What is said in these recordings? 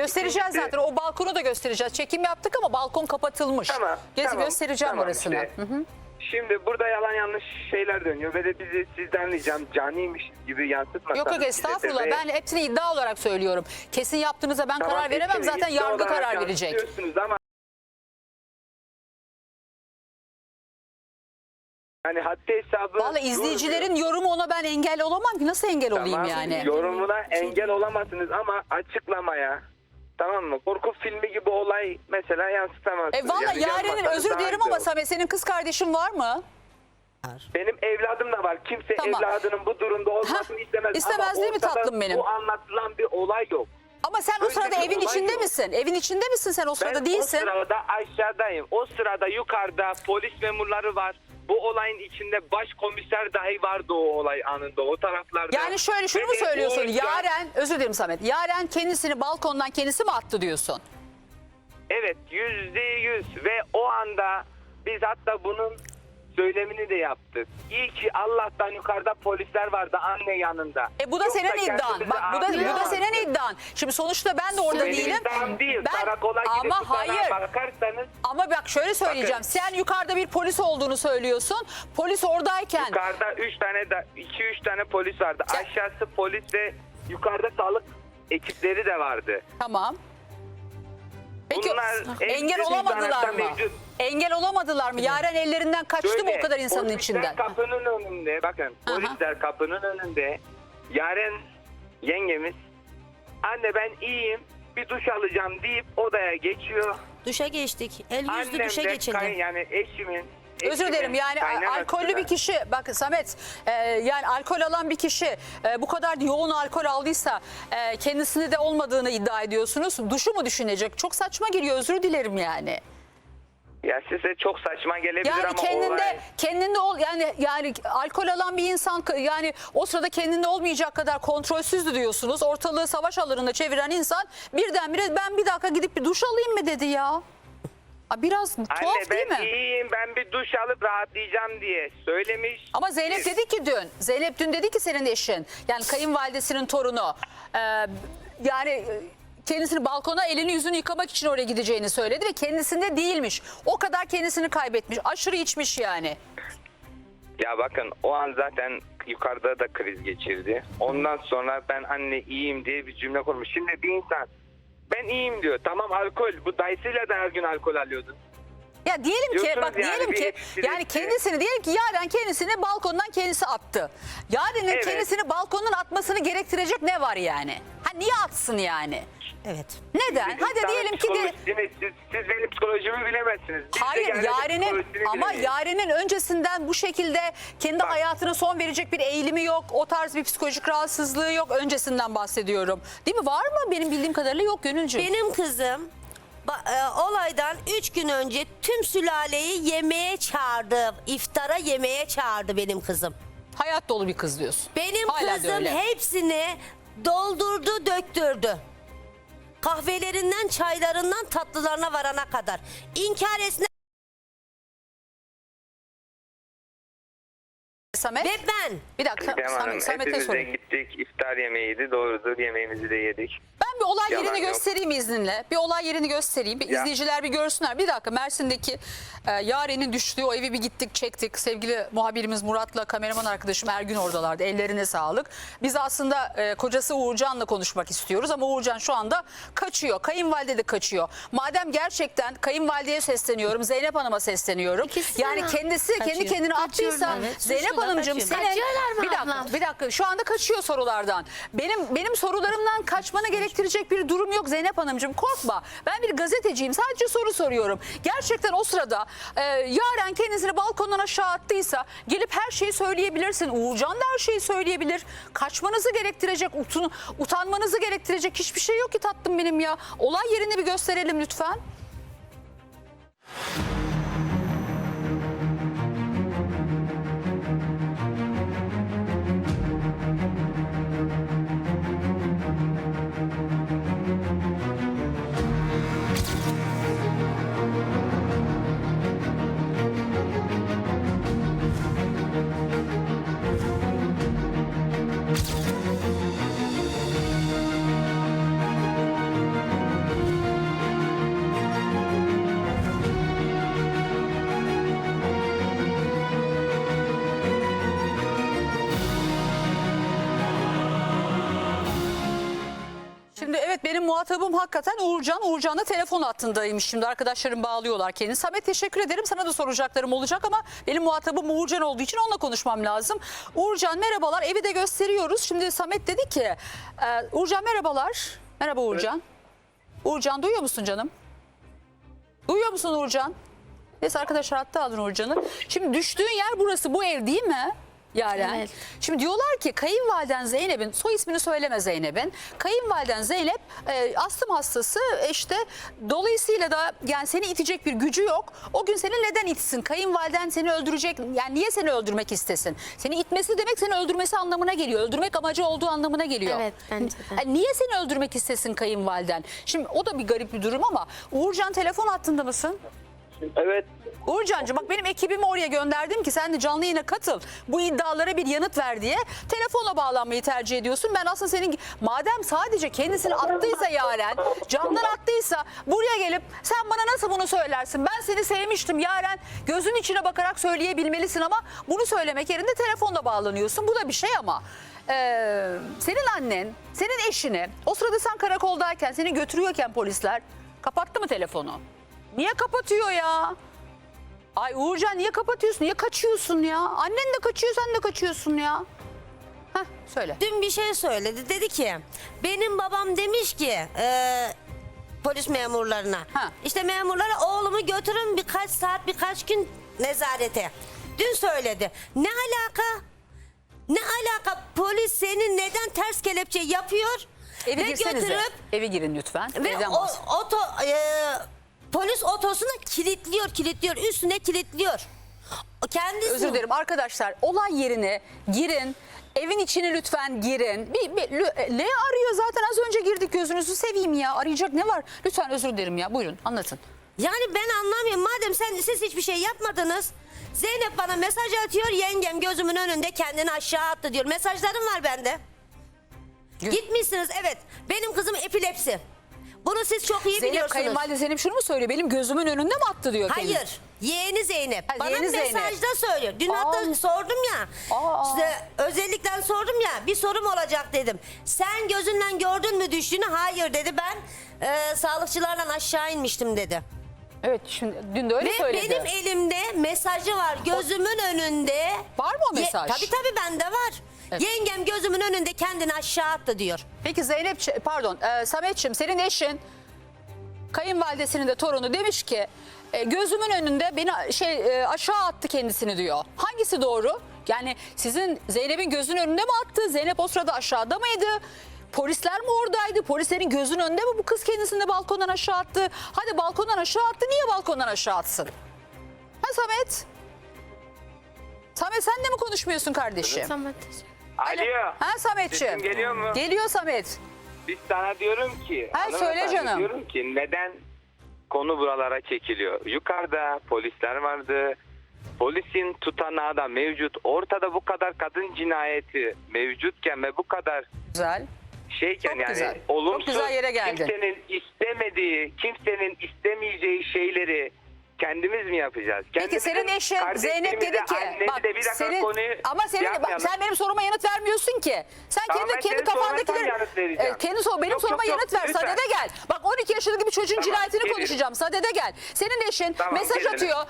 Göstereceğiz zaten. O balkonu da göstereceğiz. Çekim yaptık ama balkon kapatılmış. Tamam. Gezi tamam, göstereceğim tamam orasını. işte. Hı hı. Şimdi burada yalan yanlış şeyler dönüyor ve de bizi sizden ricam caniymiş gibi yansıtmasanız. Yok yok estağfurullah. Ben hepsini iddia olarak söylüyorum. Kesin yaptığınıza ben Tamam, karar veremem. Zaten yargı karar verecek. Ama yani haddi hesabı... Vallahi izleyicilerin yorumu ona ben engel olamam ki. Nasıl engel olayım Tamam, yani? Yorumuna engel olamazsınız ama açıklamaya tamam mı? Korku filmi gibi olay mesela yansıtamazsınız. E valla Yani Yaren'in özür dilerim ama. Samet senin kız kardeşin var mı? Benim evladım da var. Kimse Tamam. evladının bu durumda olmasını Hah, istemez. istemez Ama değil mi ortada tatlım benim? Bu anlatılan bir olay yok. Ama sen o Öyle sırada bir evin olay içinde yok. misin? Evin içinde misin sen o sırada ben değilsin? o sırada aşağıdayım. O sırada yukarıda polis memurları var. Bu olayın içinde başkomiser dahi vardı o olay anında o taraflarda. Yani şöyle şunu mu söylüyorsun? Yaren, özür dilerim Samet. Yaren kendisini balkondan kendisi mi attı diyorsun? Evet yüzde yüz ve o anda biz hatta bunun söylemini de yaptık. İyi ki Allah'tan yukarıda polisler vardı anne yanında. E bu da Yoksa senin iddian. kendimizi Bak bu da bu da senin iddian. Şimdi sonuçta ben de orada Benim değilim. iddiam değil. Ben Karakola gidip ama tutanağa hayır. bakarsanız Ama bak şöyle söyleyeceğim. Bakın. Sen yukarıda bir polis olduğunu söylüyorsun. Polis oradayken yukarıda 3 tane de 2 3 tane polis vardı. Ya- Aşağısı polis ve yukarıda sağlık ekipleri de vardı. tamam. Peki Bunlar engel hepsi olamadılar mı? mevcut. Engel olamadılar mı? Yaren ellerinden kaçtı mı o kadar insanın polisler içinden? kapının önünde bakın Aha. polisler kapının önünde Yaren yengemiz anne ben iyiyim bir duş alacağım deyip odaya geçiyor. Duşa geçtik. El yüzlü Annem duşa de geçildi. kay- yani eşimin Özür eşimin dilerim yani kaynanası alkollü bir kişi bak Samet e, yani alkol alan bir kişi e, bu kadar yoğun alkol aldıysa e, kendisini de olmadığını iddia ediyorsunuz. Duşu mu düşünecek? Çok saçma geliyor özür dilerim yani. Ya size çok saçma gelebilir Yani ama kendinde olay... kendinde ol yani yani alkol alan bir insan yani o sırada kendinde olmayacak kadar kontrolsüzdü diyorsunuz. Ortalığı savaş alanına çeviren insan birdenbire ben bir dakika gidip bir duş alayım mı dedi ya. Aa, Biraz Anne tuhaf değil ben mi? iyiyim ben bir duş alıp rahatlayacağım diye söylemiş. Ama Zeynep dedi ki dün, Zeynep dün dedi ki senin eşin, yani kayınvalidesinin torunu, e, yani kendisini balkona elini yüzünü yıkamak için oraya gideceğini söyledi ve kendisinde değilmiş. O kadar kendisini kaybetmiş, aşırı içmiş yani. Ya bakın o an zaten yukarıda da kriz geçirdi. Ondan sonra ben anne iyiyim diye bir cümle kurmuş. Şimdi bir insan ben iyiyim diyor. Tamam alkol. Bu dayısıyla da her gün alkol alıyordu. Ya diyelim ki Diyorsunuz bak yani diyelim bir ki yani kendisini diyelim ki Yaren kendisini balkondan kendisi attı. Yaren'in Evet. kendisini balkondan atmasını gerektirecek ne var yani? Ha niye atsın yani? Evet. Neden? Siz Hadi diyelim ki de, siz, siz benim psikolojimi bilemezsiniz. Biz de Hayır Yaren'in Yaren'in psikolojisini ama bilemeyiz. Yaren'in öncesinden bu şekilde kendi Bak. hayatına son verecek bir eğilimi yok. O tarz bir psikolojik rahatsızlığı yok. Öncesinden bahsediyorum. Değil mi? Var mı? Benim bildiğim kadarıyla yok Gönülcüğüm. Benim kızım ba- e, olaydan 3 gün önce tüm sülaleyi yemeğe çağırdı. İftara yemeğe çağırdı benim kızım. Hayat dolu bir kız diyorsun. Benim Hala da kızım öyle. hepsini doldurdu, döktürdü. Kahvelerinden, çaylarından, tatlılarına varana kadar. İnkar etsin Samet. ve ben Bir dakika Didem Hanım, Samet, Samet'e hepimiz de sorayım. gittik. İftar yemeğiydi. Doğrudur. Yemeğimizi de yedik. Ben bir olay Yalan yerini yok. göstereyim izninle. Bir olay yerini göstereyim. Bir Ya. izleyiciler bir görsünler. Bir dakika Mersin'deki e, Yaren'in düştüğü o evi bir gittik çektik. Sevgili muhabirimiz Murat'la kameraman arkadaşım Ergün oradalardı. Ellerine sağlık. Biz aslında e, kocası Uğurcan'la konuşmak istiyoruz ama Uğurcan şu anda kaçıyor. Kayınvalide de kaçıyor. Madem gerçekten kayınvalideye sesleniyorum. Zeynep Hanım'a sesleniyorum. İkisi yani de kendisi kendi kaçıyor. kendini attıysa Kaçıyorlar, evet. Zeynep Suçlu da Hanımcığım senin Kaçıyorlar mı bir dakika ablam? bir dakika şu anda kaçıyor sorulardan. Benim benim sorularımdan kaçmanı gerektirecek bir durum yok Zeynep Hanımcığım korkma. Ben bir gazeteciyim sadece soru soruyorum. Gerçekten o sırada e, Yaren kendisini balkondan aşağı attıysa gelip her şeyi söyleyebilirsin. Uğurcan da her şeyi söyleyebilir. Kaçmanızı gerektirecek, utun, utanmanızı gerektirecek hiçbir şey yok ki tatlım benim ya. Olay yerini bir gösterelim lütfen. Benim muhatabım hakikaten Uğurcan. Uğurcan da telefon hattındaymış şimdi. Arkadaşlarım bağlıyorlar kendini. Samet teşekkür ederim. Sana da soracaklarım olacak ama benim muhatabım Uğurcan olduğu için onunla konuşmam lazım. Uğurcan merhabalar. Evi de gösteriyoruz. Şimdi Samet dedi ki e, Uğurcan merhabalar. Merhaba Uğurcan. Uğurcan duyuyor musun canım? Duyuyor musun Uğurcan? Neyse arkadaşlar hatta alın Uğurcan'ı. Şimdi düştüğün yer burası bu ev değil mi? Yaren. Evet. Şimdi diyorlar ki kayınvaliden Zeynep'in soy ismini söyleme Zeynep'in. Kayınvaliden Zeynep e, astım hastası e, işte dolayısıyla da yani seni itecek bir gücü yok. O gün seni neden itsin? Kayınvaliden seni öldürecek yani niye seni öldürmek istesin? Seni itmesi demek seni öldürmesi anlamına geliyor. Öldürmek amacı olduğu anlamına geliyor. Evet, bence de. Yani niye seni öldürmek istesin kayınvaliden? Şimdi o da bir garip bir durum ama Uğurcan telefon hattında mısın? Evet. Uğurcancığım bak benim ekibimi oraya gönderdim ki sen de canlı yayına katıl. Bu iddialara bir yanıt ver diye. Telefonla bağlanmayı tercih ediyorsun. Ben aslında senin madem sadece kendisini attıysa Yaren, camdan attıysa buraya gelip sen bana nasıl bunu söylersin? Ben seni sevmiştim Yaren. Gözün içine bakarak söyleyebilmelisin ama bunu söylemek yerine telefonla bağlanıyorsun. Bu da bir şey ama. Ee, senin annen, senin eşini o sırada sen karakoldayken seni götürüyorken polisler kapattı mı telefonu? Niye kapatıyor ya? Ay Uğurcan niye kapatıyorsun? Niye kaçıyorsun ya? Annen de kaçıyor sen de kaçıyorsun ya. Heh söyle. Dün bir şey söyledi. Dedi ki benim babam demiş ki e, polis memurlarına. Ha. işte memurlara oğlumu götürün birkaç saat birkaç gün nezarete. Dün söyledi. Ne alaka? Ne alaka? Polis seni neden ters kelepçe yapıyor? Evi ve girsenize. götürüp Evi girin lütfen. ve Evden o, oto e, polis otosuna kilitliyor kilitliyor üstüne kilitliyor. Kendisi Özür dilerim arkadaşlar olay yerine girin. Evin içine lütfen girin. Bir, bir, lü- ne arıyor zaten az önce girdik gözünüzü seveyim ya. Arayacak ne var? Lütfen özür dilerim ya. Buyurun anlatın. Yani ben anlamıyorum. Madem sen siz hiçbir şey yapmadınız. Zeynep bana mesaj atıyor. Yengem gözümün önünde kendini aşağı attı diyor. Mesajlarım var bende. Gitmişsiniz evet. Benim kızım epilepsi. Bunu siz çok iyi Zeynep biliyorsunuz. kayınvalide Zeynep şunu mu söylüyor? Benim gözümün önünde mi attı diyor kendisi. Hayır. Yeğeni Zeynep. Ha, Bana yeğeni Zeynep. mesajda söylüyor. Dün Aa. hatta sordum ya. Aa. Size özellikle sordum ya. Bir sorum olacak dedim. Sen gözünden gördün mü düştüğünü? Hayır dedi. Ben e, sağlıkçılarla aşağı inmiştim dedi. Evet şimdi dün de öyle Ve söyledi. benim elimde mesajı var gözümün önünde. Var mı o mesaj? tabii tabii bende var. Evet. Yengem gözümün önünde kendini aşağı attı diyor. Peki Zeynep pardon e, Sametçim senin eşin kayınvalidesinin de torunu demiş ki e, gözümün önünde beni şey e, aşağı attı kendisini diyor. Hangisi doğru? Yani sizin Zeynep'in gözünün önünde mi attı? Zeynep o sırada aşağıda mıydı? Polisler mi oradaydı? Polislerin gözünün önünde mi bu kız kendisini de balkondan aşağı attı? Hadi balkondan aşağı attı. Niye balkondan aşağı atsın? Ha Samet? Samet sen de mi konuşmuyorsun kardeşim? Tamam. Alo. Ha Sametciğim? Sesim geliyor mu? Geliyor Samet. Biz sana diyorum ki. Ha, söyle canım. Diyorum ki neden konu buralara çekiliyor? Yukarıda polisler vardı. Polisin tutanağı da mevcut. Ortada bu kadar kadın cinayeti mevcutken ve bu kadar Güzel. şeyken Çok yani güzel. olumsuz Çok güzel yere geldin. kimsenin istemediği, kimsenin istemeyeceği şeyleri kendimiz mi yapacağız? Peki Kendimizin senin eşin Zeynep dedi ki bak bir dakika senin konuyu ama senin bak, sen benim soruma yanıt vermiyorsun ki. Sen Tamam, kendi kendi kafandakileri. E, kendi sor benim Yok, soruma yok, yok, yanıt ver. lütfen. Sadede gel. Bak 12 yaşındaki bir çocuğun Tamam, cinayetini gelirim. konuşacağım. Sadede gel. Senin eşin Tamam, mesaj gelirim. atıyor.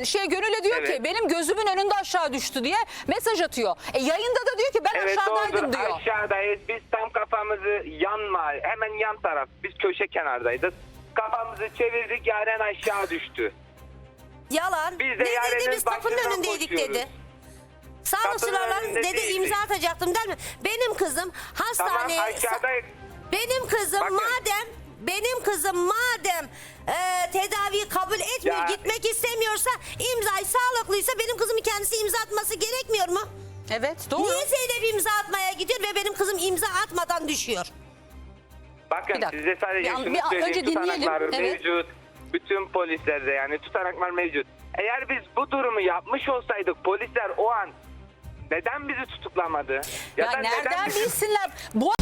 E, şey Gönül'e diyor ki Evet. benim gözümün önünde aşağı düştü diye mesaj atıyor. E, yayında da diyor ki ben Evet aşağıdaydım doğru. diyor. Aşağıdayız. Biz tam kafamızı yanma. Hemen yan taraf. Biz köşe kenardaydık. Kafamızı çevirdik yaren aşağı düştü. Yalan. Biz de ne yarenin dedi biz kapının başından önündeydik koşuyoruz. dedi. Sağlıkçılarla Kapının dedi önündeydik. imza atacaktım der mi? Benim kızım hastaneye... Tamam aşağıda Benim kızım Bakın. madem benim kızım madem e, tedaviyi kabul etmiyor, Ya- gitmek istemiyorsa, imzayı sağlıklıysa benim kızımın kendisi imza atması gerekmiyor mu? Evet doğru. Niye Zeynep imza atmaya gidiyor ve benim kızım imza atmadan düşüyor? Bakın Bir dakika. size sadece Bir an- şunu bir an- söyleyeyim. önce dinleyelim. Tutanaklar Evet. mevcut. Bütün polislerde yani tutanaklar mevcut. Eğer biz bu durumu yapmış olsaydık polisler o an neden bizi tutuklamadı? Ya, da nereden neden bizi bilsinler? Bu